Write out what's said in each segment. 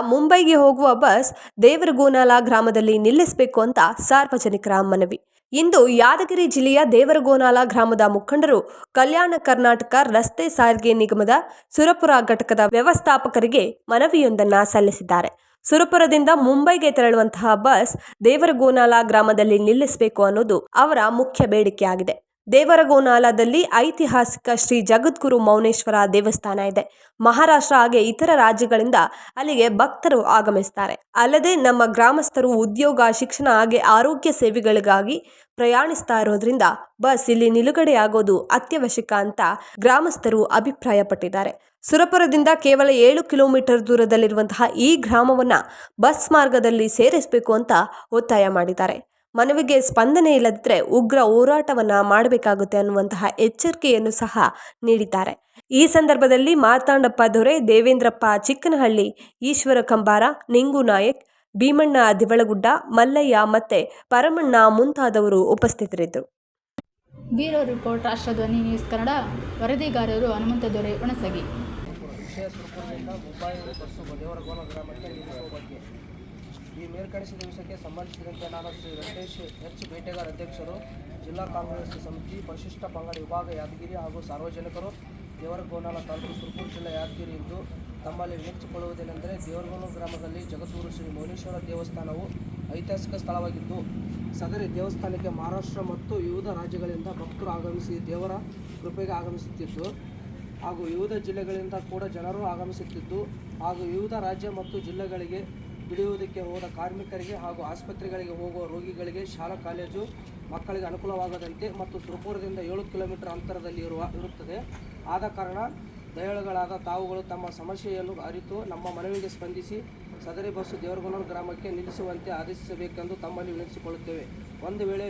ಮುಂಬೈಗೆ ಹೋಗುವ ಬಸ್ ದೇವರಗೋನಾಲ ಗ್ರಾಮದಲ್ಲಿ ನಿಲ್ಲಿಸಬೇಕು ಅಂತ ಸಾರ್ವಜನಿಕರ ಮನವಿ. ಇಂದು ಯಾದಗಿರಿ ಜಿಲ್ಲೆಯ ದೇವರಗೋನಾಲ ಗ್ರಾಮದ ಮುಖಂಡರು ಕಲ್ಯಾಣ ಕರ್ನಾಟಕ ರಸ್ತೆ ಸಾರಿಗೆ ನಿಗಮದ ಸುರಪುರ ಘಟಕದ ವ್ಯವಸ್ಥಾಪಕರಿಗೆ ಮನವಿಯೊಂದನ್ನು ಸಲ್ಲಿಸಿದ್ದಾರೆ. ಸುರಪುರದಿಂದ ಮುಂಬೈಗೆ ತೆರಳುವಂತಹ ಬಸ್ ದೇವರಗೋನಾಲ ಗ್ರಾಮದಲ್ಲಿ ನಿಲ್ಲಿಸಬೇಕು ಅನ್ನೋದು ಅವರ ಮುಖ್ಯ ಬೇಡಿಕೆಯಾಗಿದೆ. ದೇವರಗೋನಾಲದಲ್ಲಿ ಐತಿಹಾಸಿಕ ಶ್ರೀ ಜಗದ್ಗುರು ಮೌನೇಶ್ವರ ದೇವಸ್ಥಾನ ಇದೆ. ಮಹಾರಾಷ್ಟ್ರ ಹಾಗೆ ಇತರ ರಾಜ್ಯಗಳಿಂದ ಅಲ್ಲಿಗೆ ಭಕ್ತರು ಆಗಮಿಸ್ತಾರೆ. ಅಲ್ಲದೆ ನಮ್ಮ ಗ್ರಾಮಸ್ಥರು ಉದ್ಯೋಗ, ಶಿಕ್ಷಣ ಹಾಗೆ ಆರೋಗ್ಯ ಸೇವೆಗಳಿಗಾಗಿ ಪ್ರಯಾಣಿಸ್ತಾ ಇರೋದ್ರಿಂದ ಬಸ್ ಇಲ್ಲಿ ನಿಲುಗಡೆಯಾಗೋದು ಅತ್ಯವಶ್ಯಕ ಅಂತ ಗ್ರಾಮಸ್ಥರು ಅಭಿಪ್ರಾಯಪಟ್ಟಿದ್ದಾರೆ. ಸುರಪುರದಿಂದ ಕೇವಲ ಏಳು ಕಿಲೋಮೀಟರ್ ದೂರದಲ್ಲಿರುವಂತಹ ಈ ಗ್ರಾಮವನ್ನ ಬಸ್ ಮಾರ್ಗದಲ್ಲಿ ಸೇರಿಸಬೇಕು ಅಂತ ಒತ್ತಾಯ ಮಾಡಿದ್ದಾರೆ. ಮನವಿಗೆ ಸ್ಪಂದನೆ ಇಲ್ಲದಿದ್ದರೆ ಉಗ್ರ ಹೋರಾಟವನ್ನು ಮಾಡಬೇಕಾಗುತ್ತೆ ಅನ್ನುವಂತಹ ಎಚ್ಚರಿಕೆಯನ್ನು ಸಹ ನೀಡಿದ್ದಾರೆ. ಈ ಸಂದರ್ಭದಲ್ಲಿ ಮಾರ್ತಾಂಡಪ್ಪ ದೊರೆ, ದೇವೇಂದ್ರಪ್ಪ ಚಿಕ್ಕನಹಳ್ಳಿ, ಈಶ್ವರ ಕಂಬಾರ, ನಿಂಗು ನಾಯಕ್, ಭೀಮಣ್ಣ ದಿವಳಗುಡ್ಡ, ಮಲ್ಲಯ್ಯ ಮತ್ತೆ ಪರಮಣ್ಣ ಮುಂತಾದವರು ಉಪಸ್ಥಿತರಿದ್ದರು. Bureau report, Rashtradhwani news Kannada, ವರದಿಗಾರರು Hanumantha Dore ಒಣಸಗಿ Mumbai ಈ ಮೇಲ್ಕಣಿಸಿದ ವಿಷಯಕ್ಕೆ ಸಂಬಂಧಿಸಿದಂತೆ ನಾನು ಶ್ರೀ ವೆಂಕಟೇಶ್ ಎಚ್ ಬೇಟೆಗಾರ್ ಅಧ್ಯಕ್ಷರು, ಜಿಲ್ಲಾ ಕಾಂಗ್ರೆಸ್ ಸಮಿತಿ, ಪರಿಶಿಷ್ಟ ಪಂಗಡ ವಿಭಾಗ ಯಾದಗಿರಿ ಹಾಗೂ ಸಾರ್ವಜನಿಕರು ದೇವರಗೋನಾಲ ತಾಲೂಕು ಸುರಪುರ ಜಿಲ್ಲೆ ಯಾದಗಿರಿ ಎಂದು ತಮ್ಮಲ್ಲಿ ವಿನಂತಿಸಿಕೊಳ್ಳುವುದೇನೆಂದರೆ ದೇವರಗೋನು ಗ್ರಾಮದಲ್ಲಿ ಜಗದೂರು ಶ್ರೀ ಮೌನೇಶ್ವರ ದೇವಸ್ಥಾನವು ಐತಿಹಾಸಿಕ ಸ್ಥಳವಾಗಿದ್ದು, ಸದರಿ ದೇವಸ್ಥಾನಕ್ಕೆ ಮಹಾರಾಷ್ಟ್ರ ಮತ್ತು ವಿವಿಧ ರಾಜ್ಯಗಳಿಂದ ಭಕ್ತರು ಆಗಮಿಸಿ ದೇವರ ಕೃಪೆಗೆ ಆಗಮಿಸುತ್ತಿದ್ದು ಹಾಗೂ ವಿವಿಧ ಜಿಲ್ಲೆಗಳಿಂದ ಕೂಡ ಜನರು ಆಗಮಿಸುತ್ತಿದ್ದು ಹಾಗೂ ವಿವಿಧ ರಾಜ್ಯ ಮತ್ತು ಜಿಲ್ಲೆಗಳಿಗೆ ದುಡಿಯುವುದಕ್ಕೆ ಹೋದ ಕಾರ್ಮಿಕರಿಗೆ ಹಾಗೂ ಆಸ್ಪತ್ರೆಗಳಿಗೆ ಹೋಗುವ ರೋಗಿಗಳಿಗೆ ಶಾಲಾ, ಕಾಲೇಜು ಮಕ್ಕಳಿಗೆ ಅನುಕೂಲವಾಗದಂತೆ ಮತ್ತು ಸುರಪುರದಿಂದ ಏಳು ಕಿಲೋಮೀಟರ್ ಅಂತರದಲ್ಲಿ ಇರುವ, ಇರುತ್ತದೆ. ಆದ ಕಾರಣ ದಯಾಳುಗಳಾದ ತಾವುಗಳು ತಮ್ಮ ಸಮಸ್ಯೆಯನ್ನು ಅರಿತು ನಮ್ಮ ಮನವಿಗೆ ಸ್ಪಂದಿಸಿ ಸದರಿ ಬಸ್ಸು ದೇವರಗೊನೂರು ಗ್ರಾಮಕ್ಕೆ ನಿಲ್ಲಿಸುವಂತೆ ಆದೇಶಿಸಬೇಕೆಂದು ತಮ್ಮಲ್ಲಿ ವಿನಂತಿಸಿಕೊಳ್ಳುತ್ತೇವೆ. ಒಂದು ವೇಳೆ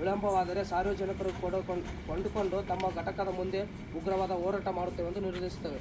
ವಿಳಂಬವಾದರೆ ಸಾರ್ವಜನಿಕರು ಕೊಂಡುಕೊಂಡು ಕೊಂಡುಕೊಂಡು ತಮ್ಮ ಘಟಕದ ಮುಂದೆ ಉಗ್ರವಾದ ಹೋರಾಟ ಮಾಡುತ್ತೇವೆ ಎಂದು ನಿರ್ಧರಿಸುತ್ತೇವೆ.